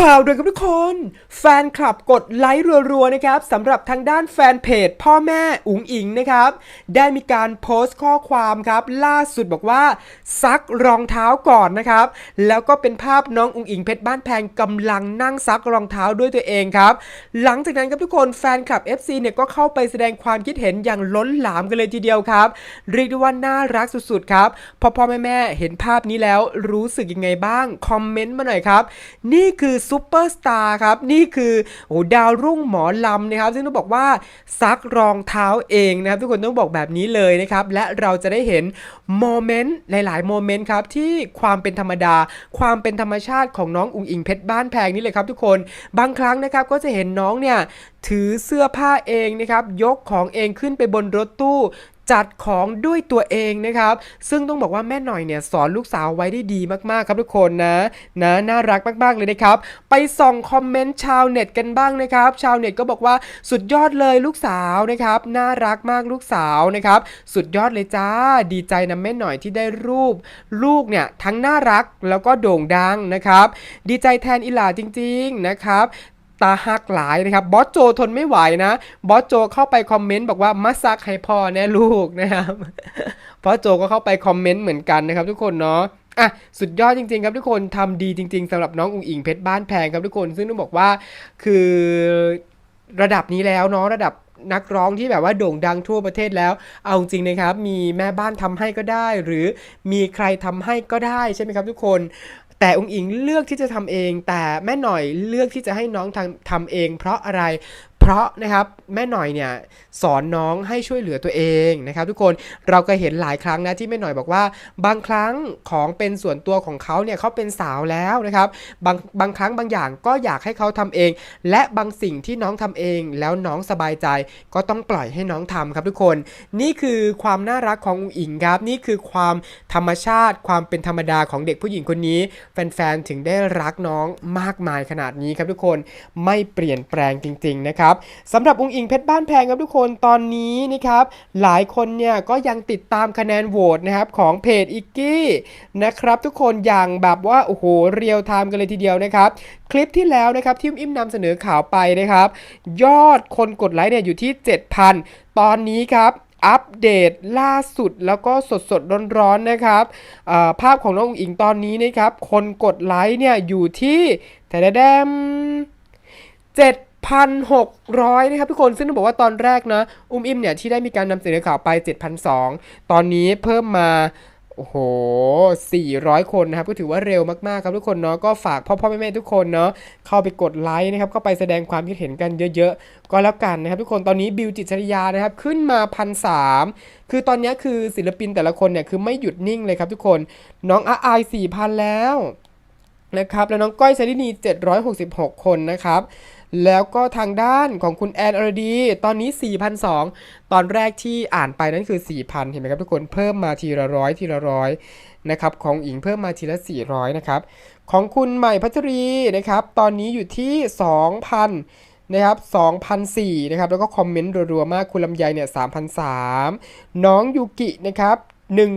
ข่าวด้วยครับทุกคน แฟนคลับกดไลค์รัวๆนะครับสำหรับทางด้านแฟนเพจ พ่อแม่อุ๋งอิงนะครับ ได้มีการโพสต์ข้อความครับ ล่าสุดบอกว่า ซักรองเท้าก่อนนะครับ แล้วก็เป็นภาพน้องอุ๋งอิงเพชรบ้านแพงกำลังนั่งซักรองเท้าด้วยตัวเองครับ หลังจากนั้นครับทุกคนแฟนคลับ FC เนี่ยก็เข้าไปแสดงความคิดเห็นอย่างล้นหลามกันเลยทีเดียวครับเรียกได้ว่าน่ารักสุดๆครับพอพ่อแม่แม่ๆเห็นภาพนี้แล้วรู้สึกยังไงบ้างคอมเมนต์มาหน่อยครับ นี่คือซูเปอร์สตาร์ครับ นี่คือโอ้ดาวรุ่งหมอลำนะครับ ซึ่งต้องบอกว่าซักรองเท้าเองนะครับ ทุกคนต้องบอกแบบนี้เลยนะครับ และเราจะได้เห็นโมเมนต์หลาย ๆ โมเมนต์ครับ ที่ความเป็นธรรมดา ความเป็นธรรมชาติของน้องอุ๋งอิงเพชรบ้านแพงนี่เลยครับทุกคนบางครั้งนะครับก็จะเห็นน้องเนี่ยถือเสื้อผ้าเองนะครับยกของเองขึ้นไปบนรถตู้ จัดของด้วยตัวเองนะครับ ซึ่งต้องบอกว่าแม่หน่อยเนี่ยสอนลูกสาวไว้ได้ดีมากๆครับทุกคนนะนะน่ารักมากๆเลยนะครับ ไปส่องคอมเมนต์ชาวเน็ตกันบ้างนะครับ ชาวเน็ตก็บอกว่าสุดยอดเลยลูกสาวนะครับ น่ารักมากลูกสาวนะครับ สุดยอดเลยจ้า ดีใจนะแม่หน่อยที่ได้รูป ลูกเนี่ยทั้งน่ารักแล้วก็โด่งดังนะครับ ดีใจแทนอิหลาจริง ๆนะครับ ตาหักหลายนะครับบอสโจทนไม่ไหวนะบอสโจเข้าไปคอมเมนต์บอกว่ามาซักให้พ่อแน่ลูกนะครับบอสโจก็เข้าไปคอมเมนต์เหมือนกันนะครับ ทุกคนเนาะอะสุดยอดจริงๆครับทุกคนทำดีจริง ๆสำหรับน้องอุ๋งอิงเพชรบ้านแพงครับทุกคน ซึ่งต้องบอกว่าคือระดับนี้แล้วเนาะระดับนักร้องที่แบบว่าโด่งดังทั่วประเทศแล้ว เอาจริงนะครับ มีแม่บ้านทำให้ก็ได้ หรือมีใครทำให้ก็ได้ใช่ไหมครับทุกคน แต่องค์อิงเลือกที่จะทำเอง แต่แม่หน่อยเลือกที่จะให้น้องทำทำเอง เพราะอะไร เพราะนะครับแม่หน่อยเนี่ยสอนน้องให้ช่วยเหลือตัวเองนะครับ ทุกคนเราก็เห็นหลายครั้งนะที่แม่หน่อยบอกว่า บางครั้งของเป็นส่วนตัวของเขาเนี่ยเขาเป็นสาวแล้วนะครับบางบางครั้งบางอย่างก็อยากให้เขาทำเอง และบางสิ่งที่น้องทำเอง แล้วน้องสบายใจ ก็ต้องปล่อยให้น้องทำครับทุกคน นี่คือความน่ารักของอุ๋งอิงครับนี่คือความธรรมชาติ ความเป็นธรรมดาของเด็กผู้หญิงคนนี้ แฟนๆถึงได้รักน้องมากมายขนาดนี้ครับทุกคนไม่เปลี่ยนแปลงจริง ๆนะครับสำหรับอุ๋งอิงเพชรบ้านแพงครับทุกคนตอนนี้นะครับหลายคนเนี่ยก็ยังติดตามคะแนนโหวตนะครับของเพจอิกกี้นะครับทุกคนอย่างแบบว่าโอ้โหเรียลไทม์กันเลยทีเดียวนะครับคลิปที่แล้วนะครับที่อิ่มนำเสนอข่าวไปนะครับ ยอดคนกดไลค์เนี่ยอยู่ที่ 7,000 ตอนนี้ครับอัปเดตล่าสุดแล้วก็สดสดร้อนๆนะครับาภาพของน้องอุ๋งอิงตอนนี้นะครับ คนกดไลค์เนี่ยอยู่ที่แต่แดม 7,600 นะครับทุกคน ซึ่งต้องบอกว่าตอนแรกนะ อุ้มอิ่มเนี่ย ที่ได้มีการนำเสนอข่าวไป 7,200 ตอนนี้เพิ่มมา โอ้โห 400 คนนะครับ ก็ถือว่าเร็วมากๆ ครับทุกคนเนาะ ก็ฝากพ่อพ่อแม่แม่ทุกคนเนาะ เข้าไปกดไลค์นะครับ เข้าไปแสดงความคิดเห็นกันเยอะๆ ก็แล้วกันนะครับ ทุกคน ตอนนี้บิวจิตชริยานะครับ ขึ้นมาพันสามคือตอนนี้คือศิลปินแต่ละคนเนี่ย คือไม่หยุดนิ่งเลยครับทุกคน น้องอาอาย4,000แล้ว นะครับแล้วน้องก้อยชลินี 766 คนนะครับแล้วก็ทางด้านของคุณแอนอรดี ตอนนี้ 4,002 ตอนแรกที่อ่านไปนั่นคือ 4,000 เห็นไหมครับทุกคนเพิ่มมาทีละร้อยทีละร้อยนะครับของอิงเพิ่มมาทีละ 400 นะครับ ของคุณใหม่พัชรีนะครับ ตอนนี้อยู่ที่ 2,000นะครับ2,004นะครับ แล้วก็คอมเมนต์รัวๆ มาก คุณลำไยเนี่ย3,003น้องยูกินะครับ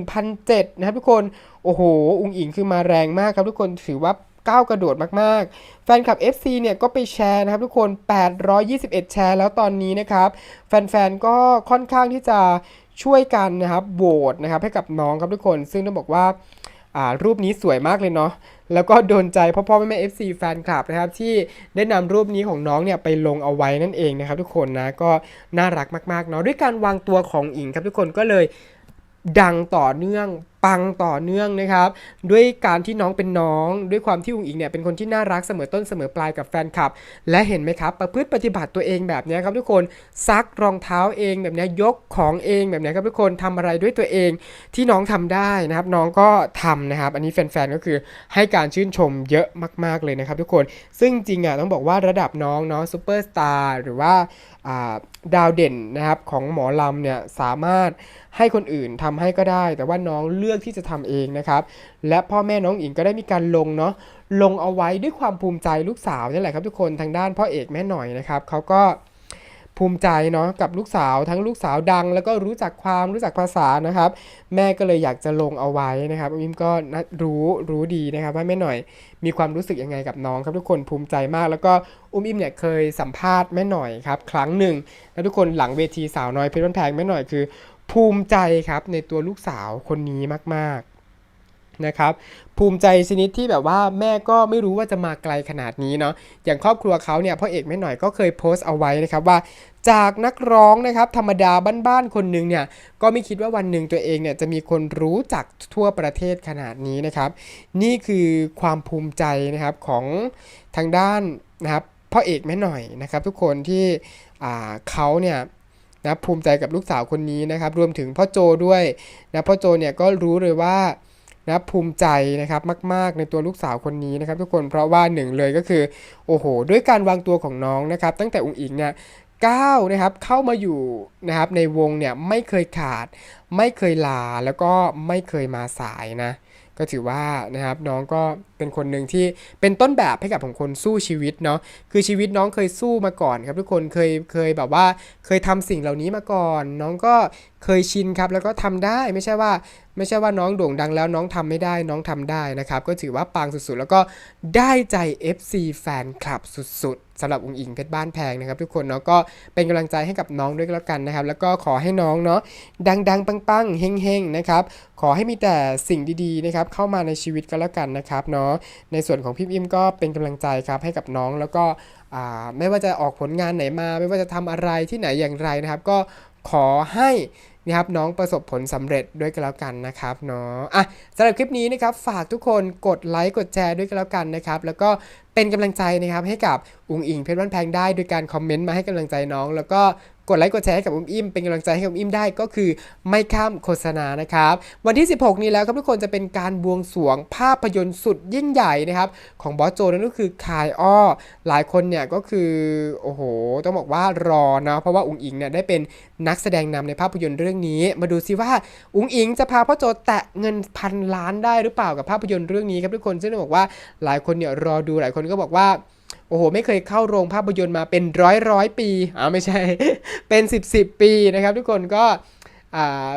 1,007นะครับทุกคน โอ้โห อุงอิงคือมาแรงมากครับทุกคนถือว่าก้าวกระโดดมากๆ แฟนคลับ FC เนี่ยก็ไปแชร์นะครับทุกคน 821 แชร์แล้วตอนนี้นะครับ แฟนๆ ก็ค่อนข้างที่จะช่วยกันนะครับโหวตนะครับให้กับน้องครับทุกคน ซึ่งต้องบอกว่าารูปนี้สวยมากเลยเนาะ แล้วก็โดนใจพ่อพ่อแม่แม่ FC แฟนคลับนะครับ ที่ได้นำรูปนี้ของน้องเนี่ยไปลงเอาไว้นั่นเองนะครับ ทุกคนนะก็น่ารักมากๆเนาะด้วยการวางตัวของอิงครับทุกคนก็เลยดังต่อเนื่อง ปังต่อเนื่องนะครับ ด้วยการที่น้องเป็นน้อง ด้วยความที่อุ๋งอิงเนี่ยเป็นคนที่น่ารักเสมอต้นเสมอปลายกับแฟนคลับ และเห็นไหมครับ ประพฤติปฏิบัติตัวเองแบบนี้ครับทุกคนซักรองเท้าเองแบบนี้ยกของเองแบบนี้ครับทุกคนทำอะไรด้วยตัวเองที่น้องทำได้นะครับ น้องก็ทำนะครับ อันนี้แฟนๆก็คือให้การชื่นชมเยอะมาก ๆเลยนะครับทุกคนซึ่งจริงอะต้องบอกว่าระดับน้องเนาะซูเปอร์สตาร์หรือว่าอ่าดาวเด่นนะครับของหมอลำเนี่ยสามารถให้คนอื่นทำให้ก็ได้ แต่ว่าน้องเลือกที่จะทำเองนะครับ และพ่อแม่น้องอิงก็ได้มีการลงเนาะลงเอาไว้ด้วยความภูมิใจลูกสาวนี่แหละครับทุกคนทางด้านพ่อเอกแม่หน่อยนะครับเขาก็ภูมิใจเนาะกับลูกสาวทั้งลูกสาวดัง แล้วก็รู้จักความรู้จักภาษานะครับ แม่ก็เลยอยากจะลงเอาไว้นะครับอุ้มอิมก็นะรู้รู้ดีนะครับว่าแม่หน่อยมีความรู้สึกยังไงกับน้องครับทุกคนภูมิใจมาก แล้วก็อุ้มอิมเนี่ยเคยสัมภาษณ์แม่หน่อยครับครั้งหนึ่งแล้วทุกคนหลังเวทีสาวน้อยเพชรบ้านแพงแม่หน่อยคือ ภูมิใจครับในตัวลูกสาวคนนี้มากๆนะครับภูมิใจชนิดที่แบบว่าแม่ก็ไม่รู้ว่าจะมาไกลขนาดนี้เนาะอย่างครอบครัวเขาเนี่ยพ่อเอกแม่หน่อยก็เคยโพสต์เอาไว้นะครับว่าจากนักร้องนะครับธรรมดาบ้านๆคนหนึ่งเนี่ยก็ไม่คิดว่าวันหนึ่งตัวเองเนี่ยจะมีคนรู้จักทั่วประเทศขนาดนี้นะครับ นี่คือความภูมิใจนะครับของทางด้านนะครับพ่อเอกแม่หน่อยนะครับ ทุกคนที่เขาเนี่ย นะภูมิใจกับลูกสาวคนนี้นะครับ รวมถึงพ่อโจด้วยนะพ่อโจเนี่ยก็รู้เลยว่านะภูมิใจนะครับมาก ๆ ในตัวลูกสาวคนนี้นะครับ ทุกคนเพราะว่าหนึ่งเลยก็คือ โอ้โห ด้วยการวางตัวของน้องนะครับ ตั้งแต่องค์อิงเนี่ยก้าวนะครับเข้ามาอยู่นะครับในวงเนี่ยไม่เคยขาด ไม่เคยลาแล้วก็ไม่เคยมาสายนะ ก็ถือว่านะครับน้องก็เป็นคนหนึ่งที่เป็นต้นแบบให้กับของคนสู้ชีวิตเนาะคือชีวิตน้องเคยสู้มาก่อนครับทุกคนเคยเคยแบบว่าเคยทำสิ่งเหล่านี้มาก่อน น้องก็เคยชินครับแล้วก็ทำได้ไม่ใช่ว่าไม่ใช่ว่าน้องโด่งดังแล้วน้องทำไม่ได้น้องทำได้นะครับ ก็ถือว่าปังสุดๆ แล้วก็ได้ใจ FC แฟนคลับสุดๆสำหรับองค์อิงเพชรบ้านแพงนะครับ ทุกคนเนาะก็เป็นกำลังใจให้กับน้องด้วยแล้วกันนะครับ แล้วก็ขอให้น้องเนาะดังๆ ปังๆเฮงๆนะครับขอให้มีแต่สิ่งดีๆนะครับเข้ามาในชีวิตก็แล้วกันนะครับเนาะในส่วนของพี่อิมก็เป็นกำลังใจครับให้กับน้องแล้วก็ไม่ว่าจะออกผลงานไหนมา ไม่ว่าจะทำอะไรที่ไหนอย่างไรนะครับ ก็ขอให้ นะครับน้องประสบผลสำเร็จด้วยกันแล้วกันนะครับเนาะอะสำหรับคลิปนี้นะครับฝากทุกคนกดไลค์กดแชร์ด้วยกันแล้วกันนะครับแล้วก็เป็นกำลังใจนะครับให้กับอุงอิงเพชรบ้านแพงได้โดยการคอมเมนต์มาให้กำลังใจน้อง แล้วก็กดไลค์กดแชร์ให้กับอุ้มอิ่มเป็นกำลังใจให้กับอุ้มอิ่มได้ก็คือไม่ข้ามโฆษณานะครับ วันที่ 16 นี้แล้วครับทุกคนจะเป็นการบวงสรวงภาพยนตร์สุดยิ่งใหญ่นะครับ ของบอสโจนั่นก็คือคายอ้อ หลายคนเนี่ยก็คือโอ้โห ต้องบอกว่ารอเนาะเพราะว่าอุงอิงเนี่ยได้เป็นนักแสดงนำในภาพยนตร์เรื่องนี้ มาดูซิว่าอุงอิงจะพาพ่อโจแตะเงินพันล้านได้หรือเปล่ากับภาพยนตร์เรื่องนี้ครับทุกคนซึ่งต้องบอกว่าหลายคนเนี่ยรอดูหลายคนก็บอกว่าโอ้โห ไม่เคยเข้าโรงภาพยนตร์มาเป็นร้อยร้อยปีอ่าไม่ใช่ เป็น 10บสปีนะครับทุกคนก็อ่า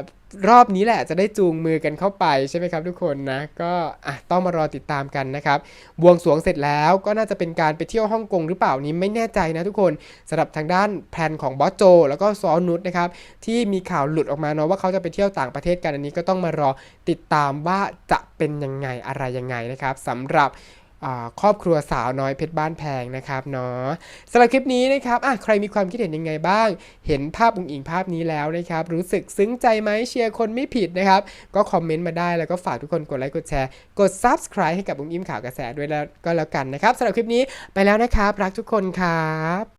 รอบนี้แหละจะได้จูงมือกันเข้าไปใช่ไหมครับทุกคนนะก็อะต้องมารอติดตามกันนะครับบวงสรวงเสร็จแล้วก็น่าจะเป็นการไปเที่ยวฮ่องกงหรือเปล่านี้ไม่แน่ใจนะทุกคนสำหรับทางด้านแพลนของบอสโจ แล้วก็ซอนุชนะครับที่มีข่าวหลุดออกมาเนาะว่าเขาจะไปเที่ยวต่างประเทศกันอันนี้ก็ต้องมารอติดตามว่าจะเป็นยังไงอะไรยังไงนะครับสำหรับ ครอบครัวสาวน้อยเพชรบ้านแพงนะครับเนาะสำหรับคลิปนี้นะครับอะใครมีความคิดเห็นยังไงบ้าง เห็นภาพอุงอิงภาพนี้แล้วนะครับ รู้สึกซึ้งใจไหมเชียร์คนไม่ผิดนะครับ ก็คอมเมนต์มาได้แล้วก็ฝากทุกคนกดไลค์กดแชร์กด subscribe ให้กับอุงอิงข่าวกระแสด้วยแล้วก็แล้วกันนะครับสำหรับคลิปนี้ไปแล้วนะครับ รักทุกคนครับ